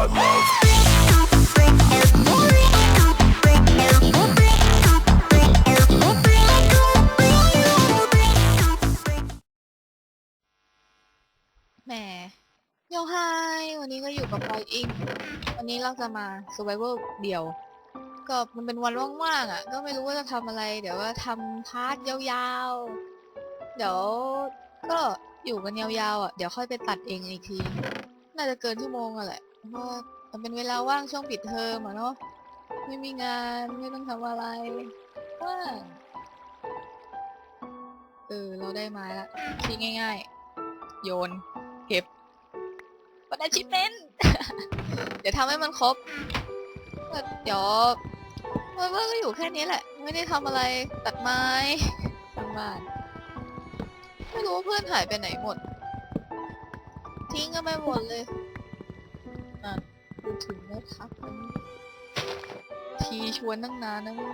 แหมโยไฮวันนี้ก็อยู่กับปอยอิง วันนี้เราจะมา survival เดี่ยว ก็มันเป็นวันว่างๆอะ ก็ไม่รู้ว่าจะทำอะไร เดี๋ยวว่าทำพาร์ทยาวๆ เดี๋ยวก็อยู่กันยาวๆอะ เดี๋ยวค่อยไปตัดเองอีกที น่าจะเกินชั่วโมงอะแหละ เพราะว่ามันเป็นเวลาว่างช่วงปิดเทอมอะเนาะไม่มีงานไม่ต้องทำอะไรว่างเออเราได้ไม้ละที่ง่าย ๆ โยน เก็บวันอาชิเมนเดี๋ยวทำให้มันครบเดี๋ยวมันก็อยู่แค่นี้แหละ ไม่ได้ทำอะไรตัดไม้ทำบ้านไม่รู้เพื่อนหายไปไหนหมด ทิ้งกันไปหมดเลย อะดูถึงไม่ทักกันทีชวนตั้งนานนะไม่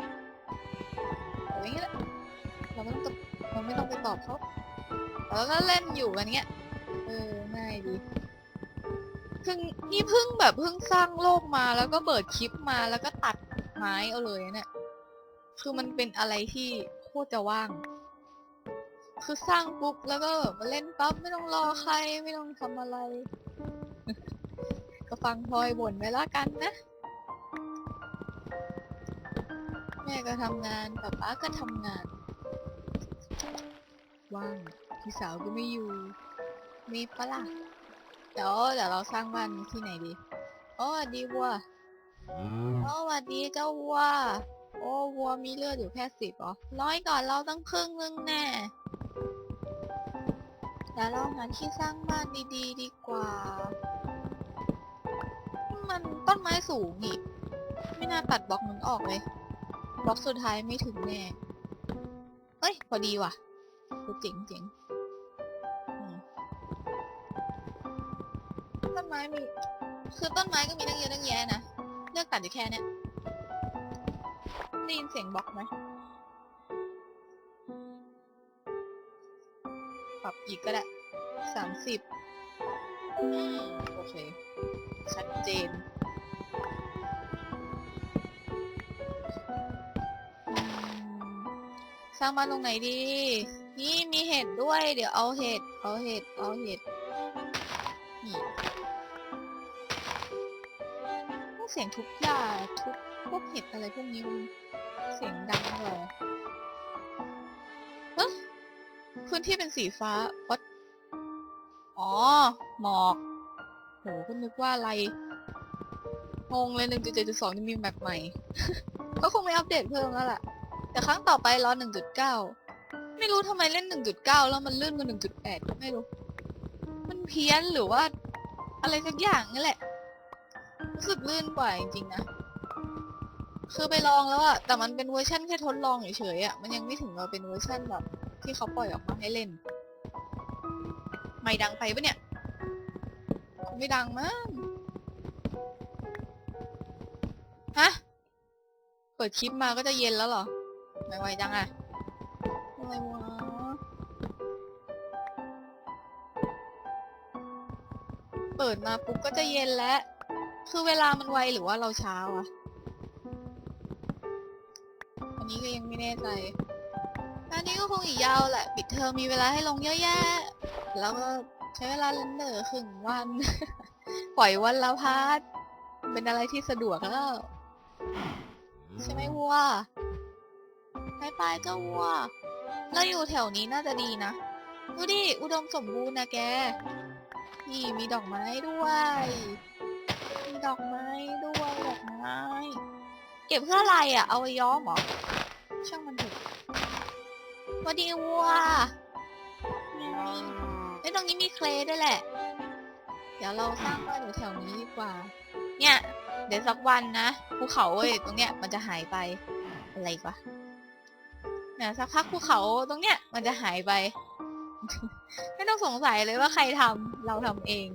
มาเอาอย่างนี้แหละเราไม่ต้องเราไม่ต้องไปตอบเขาแล้วก็เล่นอยู่กันเงี้ย เออง่ายดีเพิ่งนี่เพิ่งแบบเพิ่งสร้างโลกมาแล้วก็เบิดคลิปมาแล้วก็ตัดไม้เอาเลยนะเนี่ย คือมันเป็นอะไรที่โคตรจะว่าง คือสร้างปุ๊บแล้วก็แบบมาเล่นปั๊บไม่ต้องรอใครไม่ต้องทำอะไร ก็ฟังพลอยบ่นไปละกันนะ แม่ก็ทำงานป๊าป๊าก็ทำงาน ว่างพี่สาวก็ไม่อยู่ มีปะล่ะเดี๋ยวเดี๋ยวเราสร้างบ้านที่ไหนดีโอ้สวัสดีวัวโอ้สวัสดีเจ้าวัว โอ้วัวมีเลือดอยู่แค่สิบเหรอร้อยก่อนเราต้องครึ่งนึงแน่ เดี๋ยวเราหาที่สร้างบ้านดีๆ ดีกว่า มันต้นไม้สูงอีก ไม่น่าตัดบล็อกนั้นออกเลย บล็อกสุดท้ายไม่ถึงแน่เอ้ย พอดีว่ะคือเจ๋งเจ๋งต้นไม้มี คือต้นไม้ก็มีตั้งเยอะตั้งแยะนะ เลือกตัดอยู่แค่เนี้ยได้ยินเสียงบล็อกไหมปรับอีกก็ได้ สามสิบโอเค ชัดเจนอืมสร้างบ้านตรงไหนดี นี่มีเห็ดด้วย เดี๋ยวเอาเห็ด เอาเห็ด เอาเห็ด นี่เสียงทุบหญ้าทุบพวกเห็ดอะไรพวกนี้มันเสียงดังเลยเอ๊ะพื้นที่เป็นสีฟ้าวัด อ๋อ หมอกโหก็นึกว่าอะไรงงเลยหนึ่งจุดเจ็ดจุดสองนี่มีแมปใหม่ ก็คงไม่อัปเดตเพิ่มแล้วล่ะ แต่ครั้งต่อไปรอหนึ่งจุดเก้าไม่รู้ทำไมเล่น1.9แล้วมันลื่นกว่า1.8ก็ไม่รู้ มันเพี้ยนหรือว่า อะไรสักอย่างนั่แหละรู้สึกลื่นกว่าจริงๆนะคือไปลองแล้วอะแต่มันเป็นเวอร์ชั่นแค่ทดลองเฉยๆอะมันยังไม่ถึงเราเป็นเวอร์ชั่นแบบที่เขาปล่อยออกมาให้เล่น ไม่ดังไปปะเนี่ย ไม่ดังมั้งฮะ เปิดคลิปมาก็จะเย็นแล้วเหรอ ไม่ไหวจังอะอะไรวะเปิดมาปุ๊บก็จะเย็นแล้ว คือเวลามันไวหรือว่าเราช้าอะอันนี้ก็ยังไม่แน่ใจอันนี้ก็คงอีกยาวแหละ ปิดเทอมมีเวลาให้ลงเยอะแยะ แล้วก็ใช้เวลาเล่นเดอครึ่งวัน ปล่อยวันละพาร์ทเป็นอะไรที่สะดวกแล้ว ใช่ไหมวัวไปไปๆเจ้าวัวเราอยู่แถวนี้น่าจะดีนะ ดูดิ อุดมสมบูรณ์นะแก นี่มีดอกไม้ด้วย มีดอกไม้ด้วยดอกไม้ เก็บเพื่ออะไรอะ เอาไว้ย้อมหรอ ช่างมันเถอะวัสดีวัวไง อ้ยตรงนี้มีเคลด้วยแหละ เดี๋ยวเราสร้างบ้านอยู่แถวนี้ดีกว่า เนี่ย เดี๋ยวสักวันนะภูเขาเว้ยตรงเนี้ยมันจะหายไปอะไรกวะเนี่ยสักพักภูเขาตรงเนี้ยมันจะหายไป ไม่ต้องสงสัยเลยว่าใครทำเราทำเอง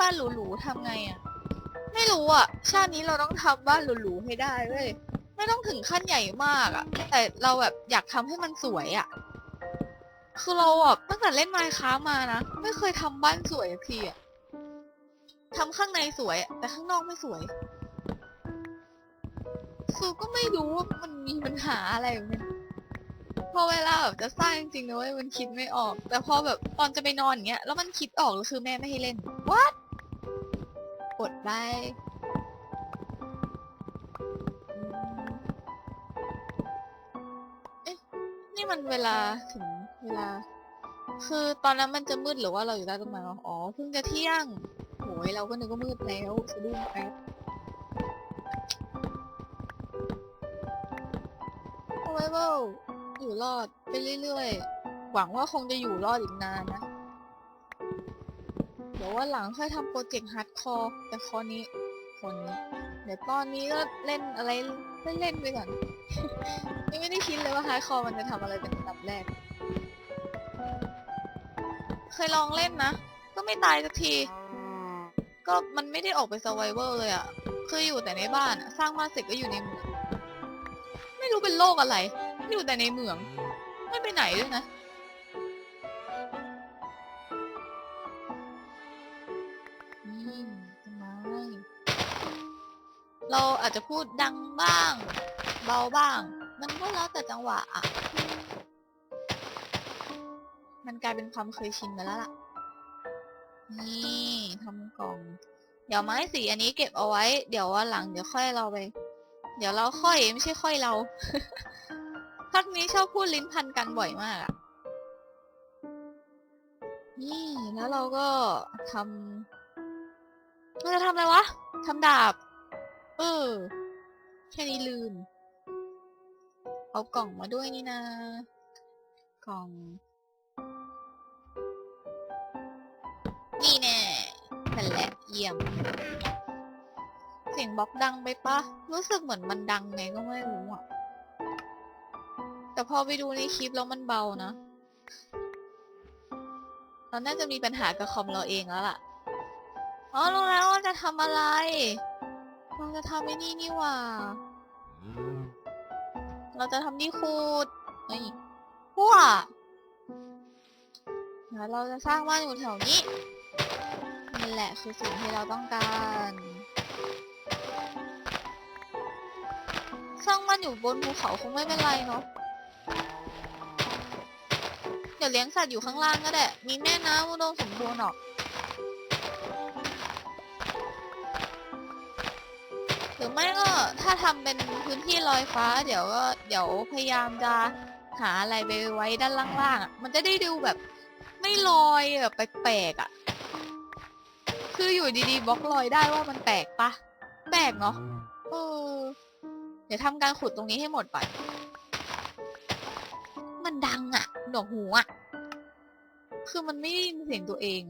บ้านหรูๆทำไงอะ่ะ ไม่รู้อะ่ะ ชาตินี้เราต้องทำบ้านหรูๆให้ได้เว้ยไม่ต้องถึงขั้นใหญ่มากอะ่ะ แต่เราแบบอยากทำให้มันสวยอะ่ะ คือเราอะตั้งแต่เล่นไมค์ค้ามานะ ไม่เคยทำบ้านสวยสักทีอะทำข้างในสวย แต่ข้างนอกไม่สวยซูก็ไม่รู้ว่ามันมีปัญหาอะไรเหมือนกันพอเวลาแบบจะสร้างจริงๆนะเว้ยมันคิดไม่ออก แต่พอแบบตอนจะไปนอนอย่างเงี้ยแล้วมันคิดออกแล้วคือแม่ไม่ให้เล่น what กดไปอืมเอ๊ะนี่มันเวลาถึง เวลา คือตอนนั้นมันจะมืดหรือว่าเราอยู่ใต้ต้นไม้วะอ๋อเพิ่งจะเที่ยงโหยเราก็นึกว่ามืดแล้วสะดุ้งแป๊บ survival อยู่รอดไปเรื่อยๆ หวังว่าคงจะอยู่รอดอีกนานนะ เดี๋ยวว่าหลังค่อยทำโปรเจกต์ฮาร์ดคอร์แต่คอนี้คนนี้เดี๋ยวตอนนี้ก็เล่นอะไรเล่นๆไปก่อน ยังไม่ได้คิดเลยว่าฮาร์ดคอร์มันจะทำอะไรเป็นอันดับแรก เคยลองเล่นนะ ก็ไม่ตายสักที ก็มันไม่ได้ออกไป s u r v i v a l เลยอะคืออยู่แต่ในบ้านอะสร้างบ้านเสร็จก็อยู่ในเมือง ไม่รู้เป็นโรคอะไรอยู่แต่ในเมือง ไม่ไปไหนด้วยนะนี่ต้นไม้เราอาจจะพูดดังบ้าง เบาบ้าง มันก็แล้วแต่จังหวะอะ มันกลายเป็นความเคยชินไปแล้วล่ะ นี่ทำกล่อง เดี๋ยวไม้สีอันนี้เก็บเอาไว้ เดี๋ยววันหลังเดี๋ยวค่อยเราไป เดี๋ยวเราค่อยไม่ใช่ค่อยเราพักนี้ชอบพูดลิ้นพันกันบ่อยมากอะนี่แล้วเราก็ทำเราจะทำอะไรวะทำดาบ เออ แค่นี้ลืม เอากล่องมาด้วยนี่นะ กล่อง นี่แน่นั่นแหละเยี่ยม เสียงบล็อกดังไปปะรู้สึกเหมือนมันดังไงก็ไม่รู้อะ แต่พอไปดูในคลิปแล้วมันเบานะเราน่าจะมีปัญหากับคอมเราเองแล้วล่ะ อ๋อรู้แล้วว่าจะทำอะไร เราจะทำไอ้นี่นี่หว่า เราจะทำที่คูดเอ้พวเดี๋ยวเราจะสร้างบ้านอยู่แถวนี้ ละคือสิ่งที่เราต้องการสร้างบ้านอยู่บนภูเขาคงไม่เป็นไรเนาะเดี๋ยวเลี้ยงสัตว์อยู่ข้างล่างก็ได้ มีแม่น้ำอุดมสมบูรณ์หรอก หรือไม่ก็ถ้าทำเป็นพื้นที่ลอยฟ้า เดี๋ยวก็เดี๋ยวพยายามจะหาอะไรไปไว้ด้านล่างๆอะมันจะได้ดูแบบไม่ลอยแบบแปลกๆอะ คืออยู่ดีๆบล็อกลอยได้ว่ามันแปลกปะแปลกเนาะเออเดี๋ยวทำการขุดตรงนี้ให้หมดไป มันดังอะ่ะหนวกหูอะ่ะคือมันไม่ได้ยินเสียงตัวเอง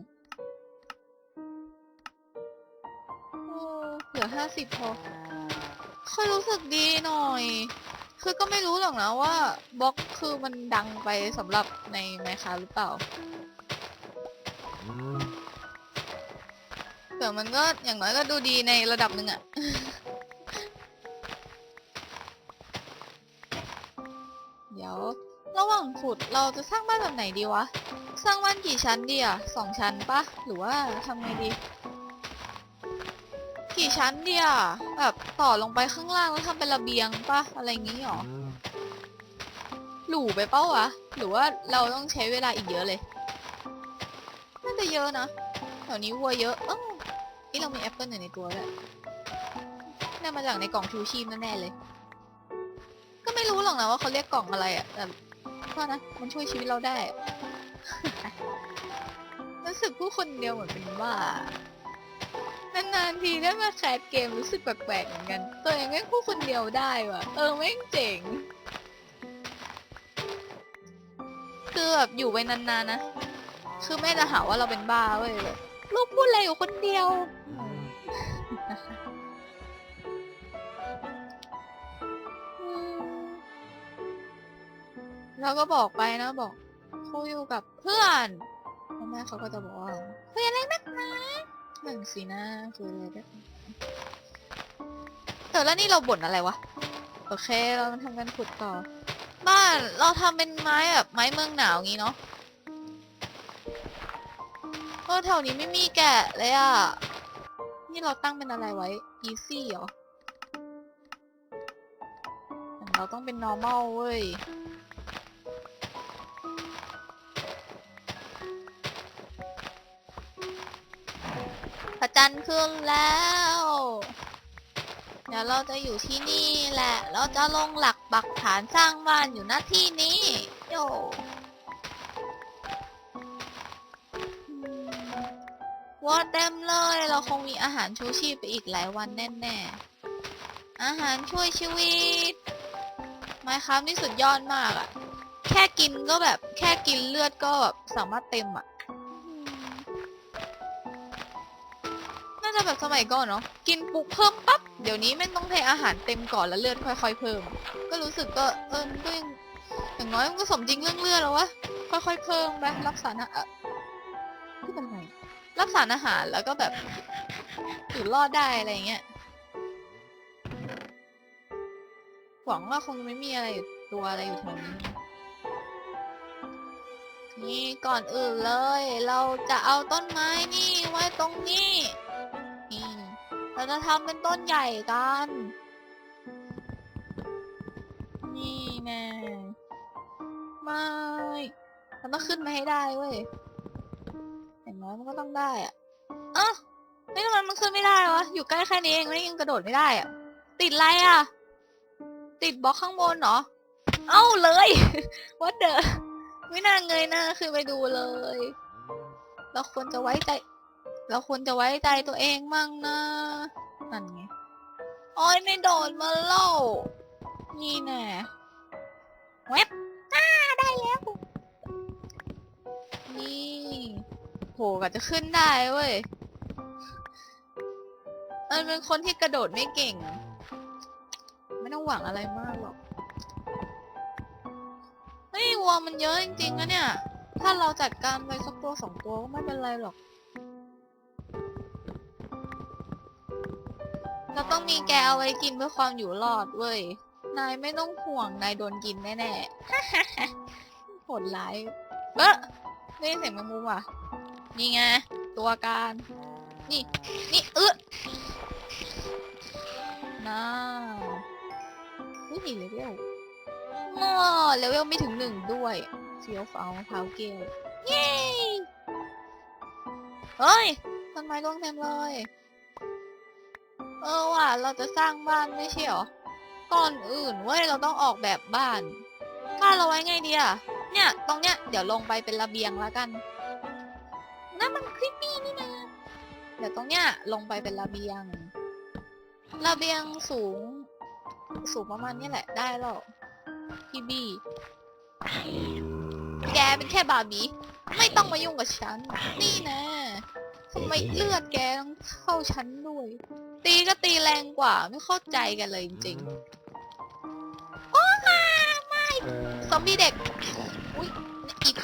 โอ้เหลือห้าสิบพอค่อยรู้สึกดีหน่อย คือก็ไม่รู้หรอกนะว่าบล็อกคือมันดังไปสำหรับในไมค้าหรือเปล่า แต่มันก็อย่างน้อยก็ดูดีในระดับหนึ่งอะเดี๋ยว ระหว่างขุดเราจะสร้างบ้านแบบไหนดีวะ สร้างบ้านกี่ชั้นดีอะสองชั้นปะหรือว่าทำไงดี กี่ชั้นดีอะแบบต่อลงไปข้างล่างแล้วทำเป็นระเบียงปะอะไรงี้หรอหลูไปเป้าวะ หรือว่าเราต้องใช้เวลาอีกเยอะเลยน่าจะเยอะนะแถวนี้วัวเยอะเอ้ นี่เรามีแอปเปิลอยู่ในตัวด้วยน่ามาจากในกล่องชูชีพแน่ๆเลย ก็ไม่รู้หรอกนะว่าเขาเรียกกล่องอะไรอะแต่ว่านะมันช่วยชีวิตเราได้รู้สึกผู้คนเดียวเหมือนเป็นบ้านานๆทีได้มาแคสเกมรู้สึกแปลกๆเหมือนกัน ตัวเองแม่งผู้คนเดียวได้ว่ะ เออแม่งเจ๋ง คือแบบอยู่ไปนานๆนะ คือแม่จะหาว่าเราเป็นบ้าเว้ยแบบ ลูกพูดอะไรอยู่คนเดียว อืมเราก็บอกไปนะบอกคุยอยู่กับเพื่อนแล้วแม่เขาก็จะบอกว่าคุยอะไรนักหนาหนึ่งสินะคุยอะไรนักหนาเออแล้วนี่เราบ่นอะไรวะ โอเคเรามาทำกันขุดต่อ บ้านเราทำเป็นไม้แบบไม้เมืองหนาวงี้เนาะ เออแถวนี้ไม่มีแกะเลยอะ นี่เราตั้งเป็นอะไรไว้ easy เหรอ เราต้องเป็น normal เว้ย พระจันทร์ขึ้นแล้ว เดี๋ยวเราจะอยู่ที่นี่แหละ เราจะลงหลักปักฐานสร้างบ้านอยู่หน้าที่นี้ โย วอดเต็มเลย เราคงมีอาหารชูชีพไปอีกหลายวันแน่ๆ อาหารช่วยชีวิต ไมครับนี่สุดยอดมากอะแค่กินก็แบบแค่กินเลือดก็แบบสามารถเต็มอะน่าจะแบบสมัยก่อนเนาะ กินปุ๊บเพิ่มปั๊บ เดี๋ยวนี้แม่งต้องเทอาหารเต็มก่อนแล้วเลือดค่อย ๆ เพิ่ม ก็รู้สึกก็เออก็ยังอย่างน้อยมันก็สมจริงเรื่องเลือดแล้ววะ ค่อยๆเพิ่มไปรับสารอาหารที่เป็นไงรับสารอาหารแล้วก็แบบอยู่รอดได้อะไรอย่างเงี้ย หวังว่าคงไม่มีอะไรอยู่ตัวอะไรอยู่แถวนี้ นี่ก่อนอื่นเลย เราจะเอาต้นไม้นี่ไว้ตรงนี้นี่เราจะทำเป็นต้นใหญ่กัน นี่แน่ไม่มันต้องขึ้นมาให้ได้เว้ย มันก็ต้องได้อะเอ้าไม่ทำไมมันขึ้นไม่ได้วะ อยู่ใกล้แค่นี้เองไม่ยังกระโดดไม่ได้อะติดอะไรอะติดบล็อกข้างบนเหรอ เอ้าเลย วัดเดอไม่น่าเงยหน้าขึ้นไปดูเลย เราควรจะไว้ใจ เราควรจะไว้ใจตัวเองมั่งนะนั่นไงอ้ยไม่โดดมาเล่า นี่แน่เว็บอ้าได้แล้ว นี่ โหก็จะขึ้นได้เว้ยเอิญเป็นคนที่กระโดดไม่เก่ง ไม่ต้องหวังอะไรมากหรอก เฮ้ยวัวมันเยอะจริงๆนะเนี่ย ถ้าเราจัดการไปสักตัวสองตัวก็ไม่เป็นไรหรอก เราต้องมีแกเอาไว้กินเพื่อความอยู่รอดเว้ย นายไม่ต้องห่วงนายโดนกินแน่ๆโหดร้ายเอ๊ะได้ยินเสียงแมงมุมว่ะ นี่ไง ตัวการ นี่ นี่เอ๊ะน่าอุ้ยเลเวลง้อเลเวลไม่ถึงหนึ่งด้วยเฟี้ยวฟ้าวมะพร้าวเกลเย้เฮ้ยต้นไม้ร่วงเต็มเลย เออว่ะเราจะสร้างบ้านไม่ใช่หรอ ก่อนอื่นเว้ยเราต้องออกแบบบ้านบ้านเราไว้ไงดีอะเนี่ย ตรงเนี้ย เดี๋ยวลงไปเป็นระเบียงแล้วกัน เดี๋ยวตรงเนี้ยลงไปเป็นระเบียง ระเบียงสูง สูงประมาณนี้แหละได้แล้วพี่บี้ แกเป็นแค่บาร์บี้ไม่ต้องมายุ่งกับฉัน นี่นะทำไมเลือดแกต้องเข้าฉันด้วย ตีก็ตีแรงกว่าไม่เข้าใจกันเลยจริงๆโอ้มาไม่ซอมบี้เด็ก อุ้ยอีก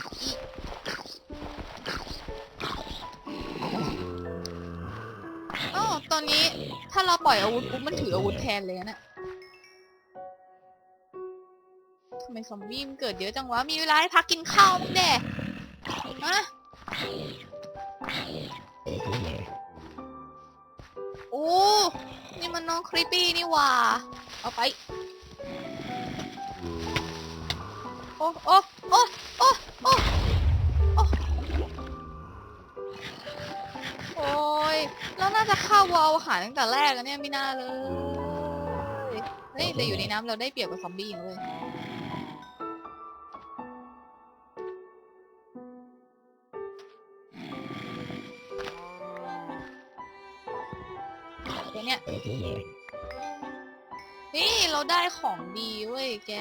ตอนนี้ถ้าเราปล่อยอาวุธปุ๊บมันถืออาวุธแทนเลยนะเนี่ยทำไมซอมบี้มันเกิดเยอะจังวะ มีเวลาให้พักกินข้าวมั้งเด้ฮะโอ้นี่มันน้องครีปปี้นี่หว่า เอาไป โอ้โอ้โอ้โอ้าวอลอาหาตั้งแต่แรกอะเนี่ยไม่น่าเลย เฮ้ยแต่อยู่ในน้ำเราได้เปรียบกับซอมบี้เลยเดี๋ยวเนี่ย นี่เราได้ของดีเว้ยแก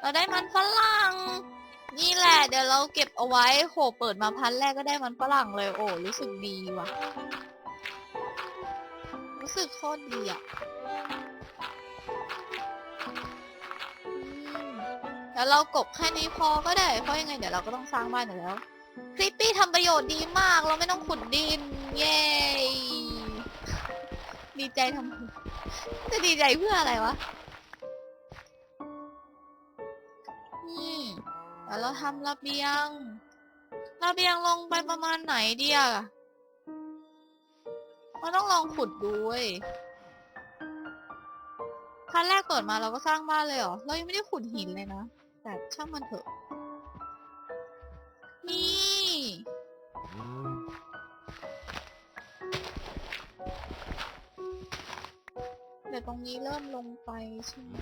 เราได้มันฝรั่ง นี่แหละเดี๋ยวเราเก็บเอาไว้โหเปิดมาพันแรกก็ได้มันฝรั่งเลยโอ้รู้สึกดีว่ะ รู้สึกโคตรดีอะแล้วเรากบแค่นี้พอก็ได้ เพราะยังไงเดี๋ยวเราก็ต้องสร้างบ้านอยู่แล้ว คลิปปี้ทำประโยชน์ดีมาก เราไม่ต้องขุดดิน เย้ ดีใจทำจะดีใจเพื่ออะไรวะนี่แล้วเราทำระเบียง ระเบียงลงไปประมาณไหนเดีอะ เราต้องลองขุดดูเว้ยขั้นแรกเปิดมาเราก็สร้างบ้านเลยเหรอ เรายังไม่ได้ขุดหินเลยนะ แต่ช่างมันเถอะ นี่ เดี๋ยวตรงนี้เริ่มลงไปใช่ไหม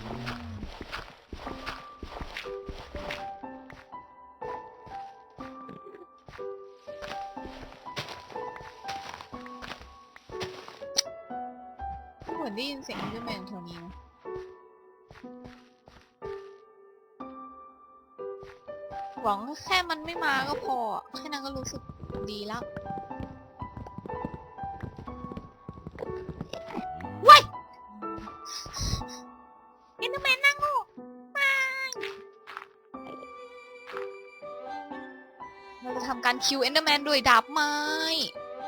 อนได้ยินเสียงอินเดอร์แมนแถวนี้นะหวังแค่มันไม่มาก็พออะแค่นั้นก็รู้สึกดีแล้วว้ายอินเดอร์แมนนั่งงูไม่เราจะทำการคิวเอนเดอร์แมนด้วยดาบไม้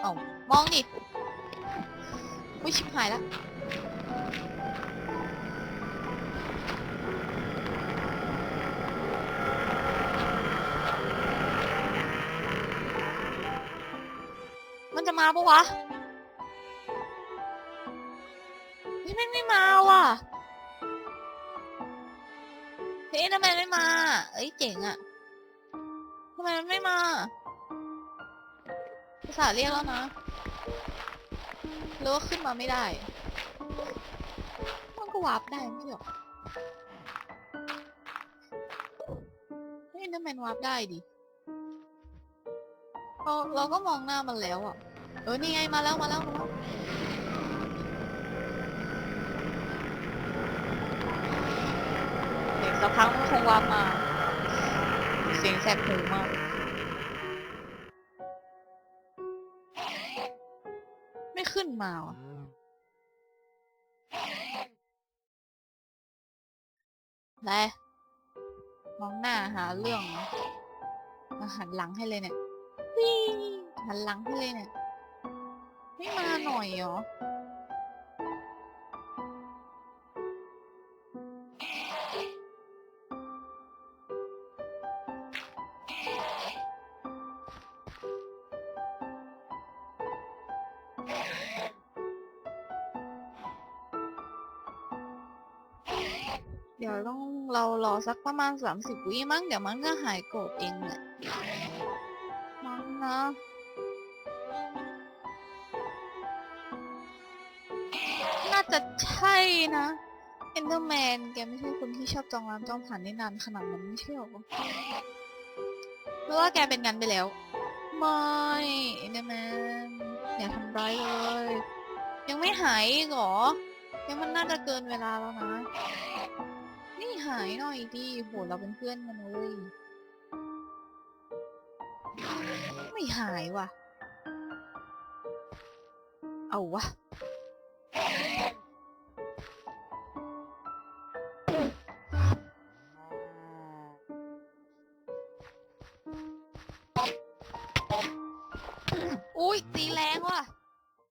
เอ้ามองดิ อุ้ยชิบหายแล้ว จะมาปะวะนี่แม่งไม่มาว่ะเฮ้ยทำไมไม่มา เอ้ยเจ๋งอะทำไมมันไม่มาภาษาเรียกแล้วนะหรือว่าขึ้นมาไม่ได้ มันก็วาร์ปได้ไม่หรอเฮ้ยนั่นมันวาร์ปได้ดิเราเราก็มองหน้ามันแล้วอะ เออนี่ไงมาแล้วมาแล้วมาแล้วเด็กสักพักมันคงวาร์ปมาเสียงแสบหูมากไม่ขึ้นมาว่ะแลมองหน้าหาเรื่องหันหลังให้เลยเนี่ยหันหลังให้เลยเนี่ย ไม่มาหน่อยเหรอ เดี๋ยวต้องเรารอสักประมาณสามสิบวิมั้งเดี๋ยวมันก็หายโกรธเองแหละมั้งนะ จะใช่นะเอนเดอร์แมนแกไม่ใช่คนที่ชอบจองร้านจองผ่านได้นานขนาดนั้นไม่ใช่หรอหรือว่าแกเป็นงันไปแล้ว ไม่เอนเดอร์แมนอย่าทำร้ายเลย ยังไม่หายอีกเหรอยังมันน่าจะเกินเวลาแล้วนะ นี่หายหน่อยดิโหเราเป็นเพื่อนกันเลยไม่หายว่ะ เอาวะ